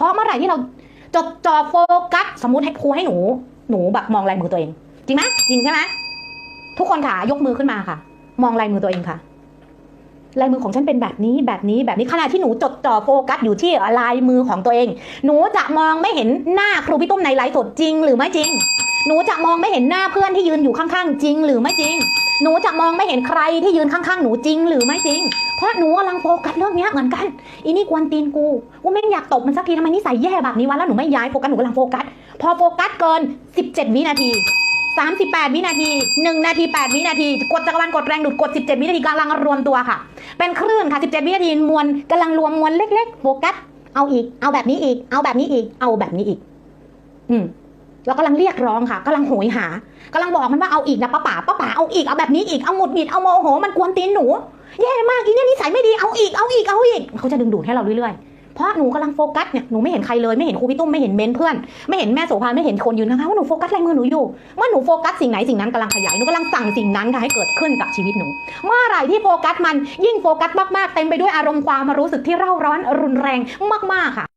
เพราะเมื่อไหร่ที่เราจดจ่อโฟกัสสมมติให้ครูให้หนู หนูแบบมองลายมือตัวเอง จริงไหมจริงใช่ไหมทุกคนค่ะยกมือขึ้นมาค่ะ มองลายมือตัวเองค่ะลายมือของฉันเป็นแบบนี้แบบนี้แบบนี้ขณะที่หนูจดจ่อโฟกัสอยู่ที่ลายมือของตัวเอง หนูจะมองไม่เห็นหน้าครูพี่ตุ้มในไลฟ์สดจริง หรือไม่จริง หนูจะมองไม่เห็นหน้าเพื่อนที่ยืนอยู่ข้างๆ จริง หรือไม่จริง หนูจะมองไม่เห็นใครที่ยืนข้างๆ หนูจริงหรือไม่จริง เพราะหนูกำลังโฟกัสเรื่องนี้เหมือนกัน อีนี่กวนตีนกูว่าแม่งอยากตบมันสักทีทำไมนิสัยแย่แบบนี้วะ แล้วหนูไม่ย้ายโฟกัส หนูกำลังโฟกัส พอโฟกัสเกิน 17 วินาที 38 วินาที 1 นาที 8 วินาที กดจักรวาลกดแรงดูดกด 17 วินาทีกำลังรวมตัวค่ะ เป็นคลื่นค่ะ 17 วินาทีมวลกำลังรวมมวลเล็ก ๆ โฟกัส เอาอีก เอาแบบนี้อีก เอาแบบนี้อีก เอาแบบนี้อีก อืม เรากำลังเรียกร้องค่ะกำลังโหยหากำลังบอกมันว่าเอาอีกนะป้าป๋าป้าป๋าเอาอีกเอาแบบนี้อีกเอาหงุดหงิดเอาโมโหมันกวนตีนหนูแย่มากอีเนี่ยนิสัยไม่ดีเอาอีกเอาอีกเอาอีกเขาจะดึงดูดให้เราเรื่อยๆเพราะหนูกำลังโฟกัสเนี่ยหนูไม่เห็นใครเลยไม่เห็นครูพี่ตุ้มไม่เห็นเบนเพื่อน ไม่เห็นแม่โสภาไม่เห็นคนยืนข้างๆว่าหนูโฟกัสลายมือหนูอยู่เมื่อหนูโฟกัสสิ่งไหนสิ่งนั้นกำลังขยายหนูกำลังสั่งสิ่งนั้นค่ะให้เกิดขึ้นกับชีวิตหนู เมื่อไหร่ที่โฟกัสมันยิ่งโฟกัสมากๆเต็มไปด้วยอารมณ์ความรู้สึกที่เร่าร้อนรุนแรงมากๆค่ะ